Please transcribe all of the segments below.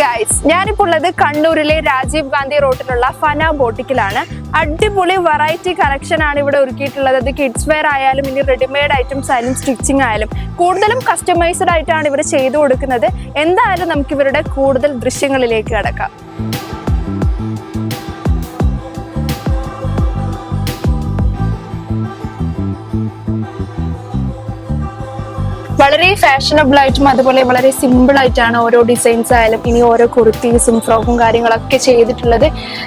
Guys ഞാനിപ്പോൾ ഉള്ളത് കണ്ണൂരിലെ രാജീവ് ഗാന്ധി റോഡിലുള്ള ഫന ബോട്ടിക്കിലാണ്. അടിപൊളി വെറൈറ്റി കളക്ഷൻ ആണ് ഇവിടെ ഒരുക്കിയിട്ടുള്ളത്. അത് കിഡ്സ് വെയർ ആയാലും ഇനി റെഡിമെയ്ഡ് ഐറ്റംസ് ആയാലും സ്റ്റിച്ചിങ് ആയാലും കൂടുതലും കസ്റ്റമൈസ്ഡ് ആയിട്ടാണ് ഇവർ ചെയ്തു കൊടുക്കുന്നത്. എന്തായാലും നമുക്ക് ഇവരുടെ കൂടുതൽ ദൃശ്യങ്ങളിലേക്ക് കടക്കാം. വളരെ ഫാഷനബിൾ ആയിട്ടും അതുപോലെ വളരെ സിമ്പിൾ ആയിട്ടാണ് ഓരോ ഡിസൈൻസ് ആയാലും ഇനി ഓരോ കുർത്തീസും ഫ്രോക്കും കാര്യങ്ങളൊക്കെ ചെയ്തിട്ടുള്ളത്.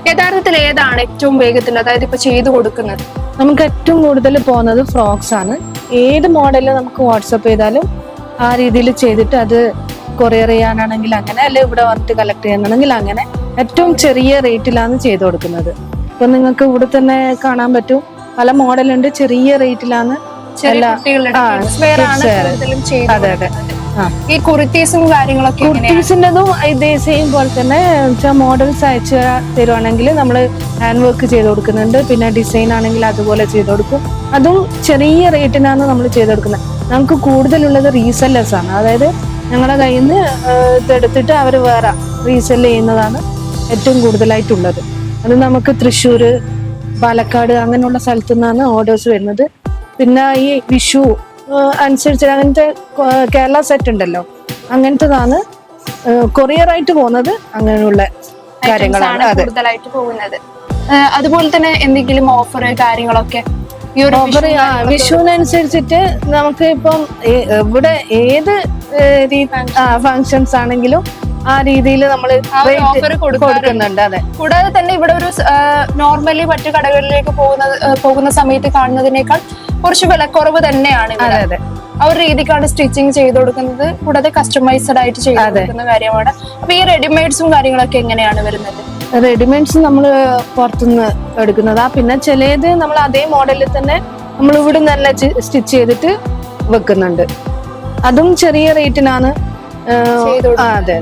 യഥാർത്ഥത്തിൽ ഏതാണ് ഏറ്റവും വേഗത്തിൽ അതായത് ഇപ്പൊ ചെയ്തു കൊടുക്കുന്നത്? നമുക്ക് ഏറ്റവും കൂടുതൽ പോകുന്നത് ഫ്രോക്സ് ആണ്. ഏത് മോഡൽ നമുക്ക് വാട്സപ്പ് ചെയ്താലും ആ രീതിയിൽ ചെയ്തിട്ട് അത് കൊറിയർ ചെയ്യാനാണെങ്കിൽ അങ്ങനെ അല്ലെ ഇവിടെ വന്നിട്ട് കളക്ട് ചെയ്യാനാണെങ്കിൽ അങ്ങനെ ഏറ്റവും ചെറിയ റേറ്റിലാണ് ചെയ്തു കൊടുക്കുന്നത്. ഇപ്പൊ നിങ്ങൾക്ക് ഇവിടെ തന്നെ കാണാൻ പറ്റും. പല മോഡലുണ്ട് ചെറിയ റേറ്റിലാണ് ചെറിയ കുട്ടികളുടെ അതെ, അതെ. ഈ കുർത്തീസും കാര്യങ്ങളൊക്കെ കുർത്തീസിന്റെതും ഇതേ സെയിം പോലെ തന്നെ മോഡൽസ് അയച്ചു തരുവാണെങ്കിൽ നമ്മൾ ഹാൻഡ് വർക്ക് ചെയ്ത് കൊടുക്കുന്നുണ്ട് പിന്നെ ഡിസൈൻ ആണെങ്കിൽ അതുപോലെ ചെയ്ത് കൊടുക്കും അതും ചെറിയ റേറ്റിനാണ് നമ്മൾ ചെയ്ത് കൊടുക്കുന്നത് നമുക്ക് കൂടുതലുള്ളത് റീസെല്ലേഴ്സ് ആണ്. അതായത് ഞങ്ങളുടെ കയ്യിൽ നിന്ന് ഇതെടുത്തിട്ട് അവർ വേറെ റീസെൽ ചെയ്യുന്നതാണ് ഏറ്റവും കൂടുതലായിട്ടുള്ളത്. അത് നമുക്ക് തൃശ്ശൂർ പാലക്കാട് അങ്ങനെയുള്ള സ്ഥലത്തു നിന്നാണ് ഓർഡേഴ്സ് വരുന്നത്. പിന്നെ ഈ വിഷു അനുസരിച്ച് അങ്ങനത്തെ കേരള സെറ്റ് ഉണ്ടല്ലോ. അങ്ങനത്തതാണ് കൊറിയർ ആയിട്ട് പോകുന്നത് അങ്ങനെയുള്ള കാര്യങ്ങളാണ്. കൂടുതലായിട്ട് പോകുന്നത്. അതുപോലെ തന്നെ എന്തെങ്കിലും ഓഫർ കാര്യങ്ങളൊക്കെ ഓഫർ വിഷുവിനനുസരിച്ചിട്ട് നമുക്ക് ഇപ്പം ഇവിടെ ഏത് ഫങ്ഷൻസ് ആണെങ്കിലും ആ രീതിയിൽ നമ്മൾ കൊടുക്കാറുണ്ട്. കൊടുക്കുന്നുണ്ട് അതെ. കൂടാതെ തന്നെ ഇവിടെ ഒരു നോർമലി മറ്റു കടകളിലേക്ക് പോകുന്ന പോകുന്ന സമയത്ത് കാണുന്നതിനേക്കാൾ കുറച്ച് വിലക്കുറവ് തന്നെയാണ് അതെ അതെ. ആ ഒരു രീതിക്കാണ് സ്റ്റിച്ചിങ് ചെയ്ത് കൊടുക്കുന്നത്. കൂടാതെ കസ്റ്റമൈസ്ഡ് ആയിട്ട് ചെയ്ത്. കൊടുക്കുന്ന കാര്യമാണ്. അപ്പൊ ഈ റെഡിമെയ്ഡ്സും കാര്യങ്ങളൊക്കെ എങ്ങനെയാണ് വരുന്നത്? റെഡിമെയ്ഡ്സ് നമ്മൾ പുറത്തുനിന്ന് എടുക്കുന്നതാ. പിന്നെ ചിലത് നമ്മൾ അതേ മോഡലിൽ തന്നെ നമ്മൾ ഇവിടെ നല്ല സ്റ്റിച്ച് ചെയ്തിട്ട് വെക്കുന്നുണ്ട്. അതും ചെറിയ റേറ്റിനാണ്. അതെ.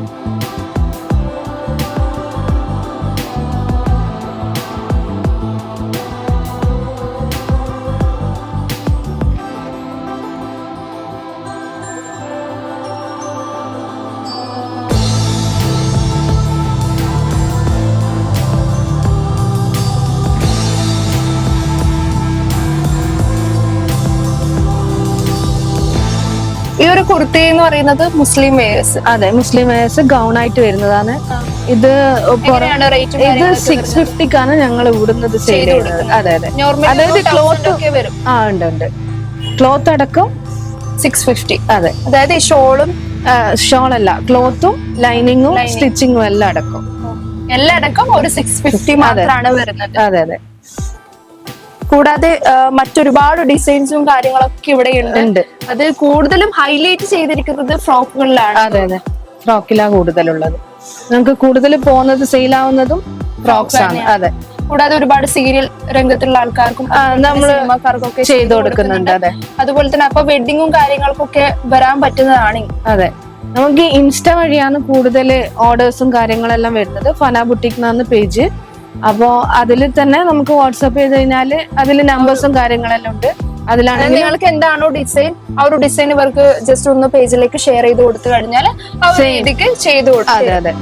ഈ ഒരു കുർത്തി എന്ന് പറയുന്നത് മുസ്ലിം വേഴ്സ് അതെ മുസ്ലിം വേഴ്സ് ഗൗൺ ആയിട്ട് വരുന്നതാണ് ഇത് ഇത് സിക്സ് ഫിഫ്റ്റിക്കാണ് ഞങ്ങൾ ഇവിടുന്നത്. അതെ അതെ. അതായത് ക്ലോത്ത് ആ ഉണ്ട് ഉണ്ട്. ക്ലോത്ത് അടക്കം സിക്സ് ഫിഫ്റ്റി അതെ. അതായത് ഈ ഷോളും ഷോളല്ല ക്ലോത്തും ലൈനിങ്ങും. സ്റ്റിച്ചിങ്ങും എല്ലാം അടക്കം. എല്ലാം അടക്കം ഒരു സിക്സ് ഫിഫ്റ്റി മാത്രമാണ് വരുന്നത്. അതെ അതെ. കൂടാതെ മറ്റൊരുപാട് ഡിസൈൻസും കാര്യങ്ങളൊക്കെ ഇവിടെ ഉണ്ട്. അത് കൂടുതലും ഹൈലൈറ്റ് ചെയ്തിരിക്കുന്നത് ഫ്രോക്കുകളിലാണ്. അതെ അതെ. ഫ്രോക്കിലാണ് കൂടുതലുള്ളത്. നമുക്ക് കൂടുതൽ പോകുന്നത് സെയിൽ ആവുന്നതും ഫ്രോക്സ് ആണ്. അതെ. കൂടാതെ ഒരുപാട് സീരിയൽ രംഗത്തുള്ള ആൾക്കാർക്കും നമ്മൾ സിനിമാക്കാർക്കൊക്കെ ചെയ്തു കൊടുക്കുന്നുണ്ട്. അതെ. അതുപോലെ തന്നെ അപ്പൊ വെഡിങ്ങും കാര്യങ്ങൾക്കൊക്കെ വരാൻ പറ്റുന്നതാണ്. അതെ. നമുക്ക് ഇൻസ്റ്റ വഴിയാണ് കൂടുതൽ ഓർഡേഴ്സും കാര്യങ്ങളെല്ലാം വരുന്നത്. ഫന ബുട്ടിക് എന്നാണ് പേജ് അപ്പോ അതിൽ തന്നെ നമുക്ക് വാട്സപ്പ് ചെയ്ത് കഴിഞ്ഞാൽ അതിൽ നമ്പേഴ്സും കാര്യങ്ങളെല്ലാം ഉണ്ട്. അതിലാണ് നിങ്ങൾക്ക് എന്താണോ ഡിസൈൻ ആ ഒരു ഡിസൈൻ ഇവർക്ക് ജസ്റ്റ് ഒന്ന് പേജിലേക്ക് ഷെയർ ചെയ്ത് കൊടുത്തു കഴിഞ്ഞാൽ ആ ഒരു രീതിക്ക് ചെയ്തു കൊടുക്കും അതെ അതെ.